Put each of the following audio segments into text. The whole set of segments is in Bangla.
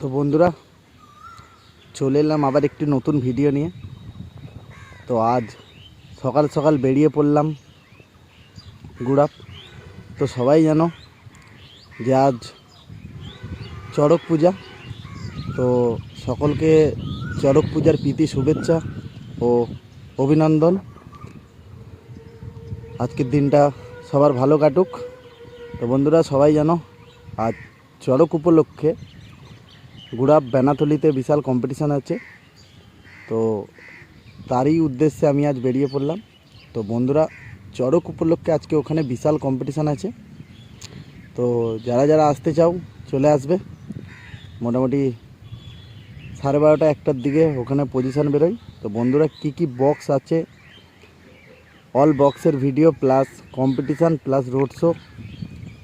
তো বন্ধুরা, চলে এলাম আবার একটি নতুন ভিডিও নিয়ে। তো আজ সকাল সকাল বেরিয়ে পড়লাম গুড়াপ। তো সবাই জানো যে আজ চড়ক পূজা। তো সকলকে চড়ক পূজার প্রীতি, শুভেচ্ছা ও অভিনন্দন। আজকের দিনটা সবার ভালো কাটুক। তো বন্ধুরা সবাই জানো, আজ চড়ক উপলক্ষে গুড়াপ বেনাতলিতে বিশাল কম্পিটিশান আছে। তো তারই উদ্দেশ্যে আমি আজ বেরিয়ে পড়লাম। তো বন্ধুরা, চড়ক উপলক্ষে আজকে ওখানে বিশাল কম্পিটিশান আছে। তো যারা যারা আসতে চাও, চলে আসবে। মোটামুটি সাড়ে বারোটা একটার দিকে ওখানে পজিশান বেরোয়। তো বন্ধুরা, কি কি বক্স আছে? অল বক্সের video plus competition plus road show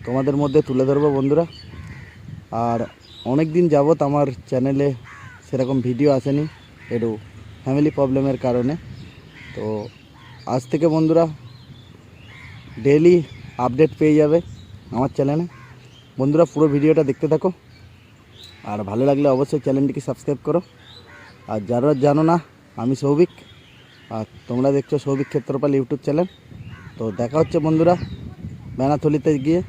তোমাদের মধ্যে তুলে ধরবো বন্ধুরা। আর অনেক দিন যাবৎ আমার চ্যানেলে সেরকম ভিডিও আসেনি একটু ফ্যামিলি প্রবলেমের কারণে। তো আজ থেকে বন্ধুরা ডেলি আপডেট পেয়ে যাবে আমার চ্যানেলে বন্ধুরা পুরো ভিডিওটা দেখতে থাকো। আর ভালো লাগলে অবশ্যই চ্যানেলটিকে সাবস্ক্রাইব করো। আর যারা জানো না, আমি সৌভিক। আর তোমরা দেখছ সৌভিক ক্ষেত্রপাল ইউটিউব চ্যানেল তো দেখা হচ্ছে বন্ধুরা, বেনাথলিতে গিয়ে।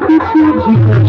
Remix.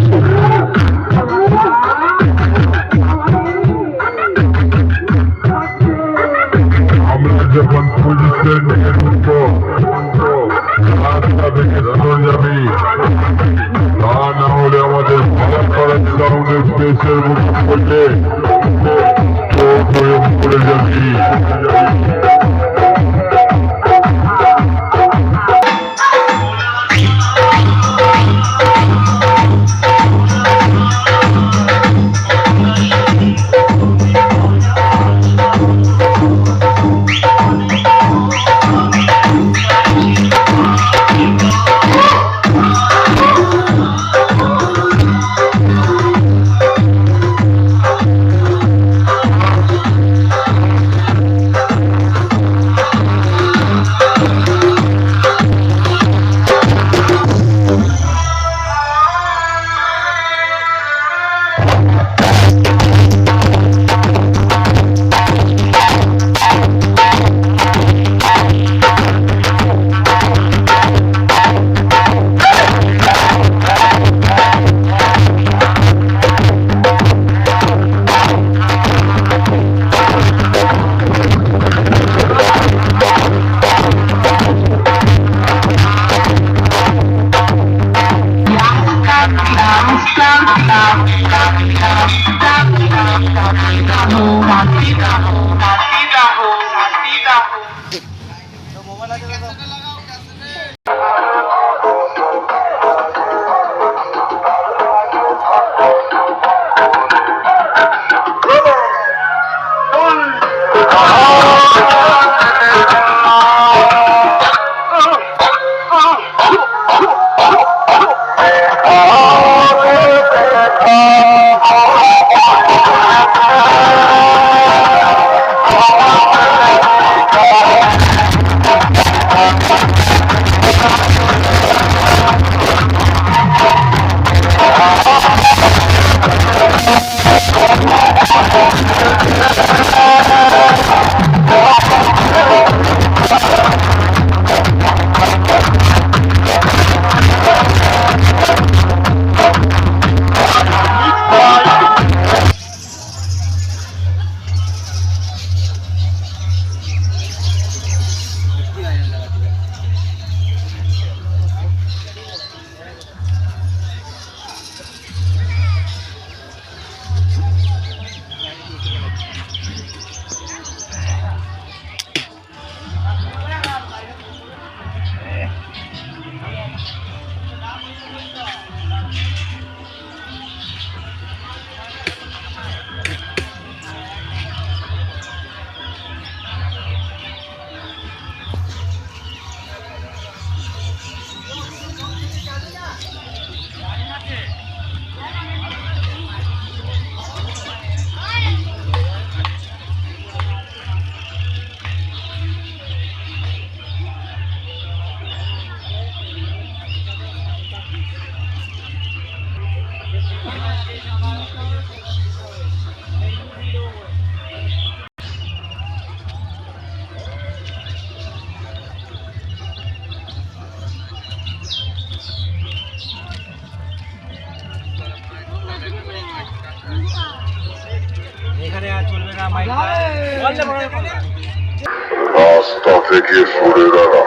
রাস্তা থেকে সরে দাঁড়া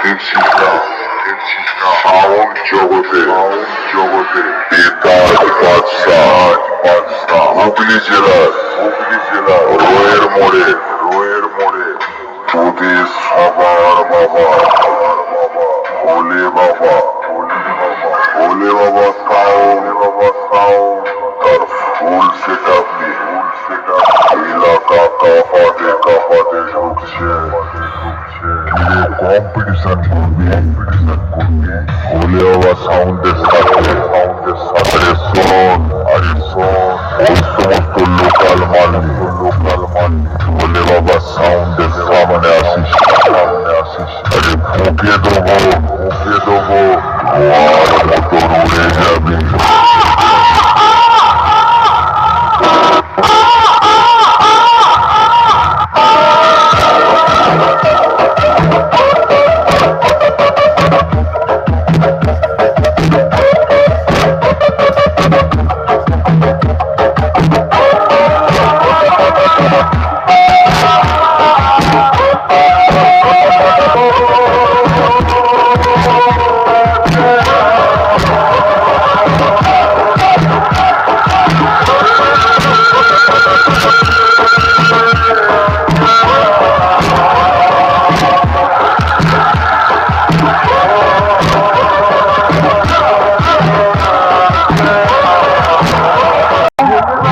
দেখছিস না দেখছিস না সাউন্ড জগতে জগতে বেতাজ বাদশাহ বাদশাহ হুগলি জেলার হুগলি জেলার রোয়ের মোড়ে রোয়ের মোড়ে তোদের সবার বাবা বাবা ভোলে বাবা ভোলে বাবা ভোলে বাবা সাউন্ড কম্পিটিশন করবি কম্পিটিশন করবি ভোলে বাবা সাউন্ডের সাথে সাউন্ডের সাথে আরে শোন আরে শোন ওই সমস্ত লোকাল মাল লোকাল মাল ভোলে বাবা সাউন্ডের সামনে আসিস সামনে আসিস আরে ফুকে দেবো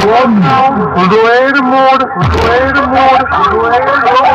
রোয়ের মোড় রোয়ের মোড় রোয়ের মোড়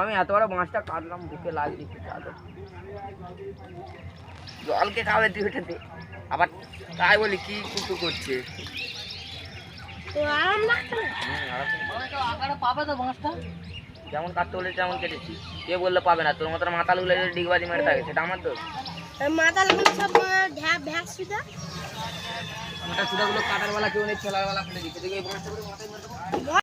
আমি এত বড় মাছটা কাটলাম বুকে লাগছে চাদর জলকে খাবে তুই ওটাতে। আবার তাই বলি কি কুটু করছে? হুম, আরাম। যেমন কাটতে বলেছি তেমন কেটেছি কে বললে পাবে না? তোর মতো মাথা লুলে ডিগবাজি মেরে থাকে সেটা আমার তো মাথা লাগানো সব ভ্যাস সুদা? মোটা সুদাগুলো কাটার বেলা কেউ নেই ছেলার বেলা ফেলে দিচ্ছে। দেখি এই মাছটা করে মাথায় মেরে দেবো।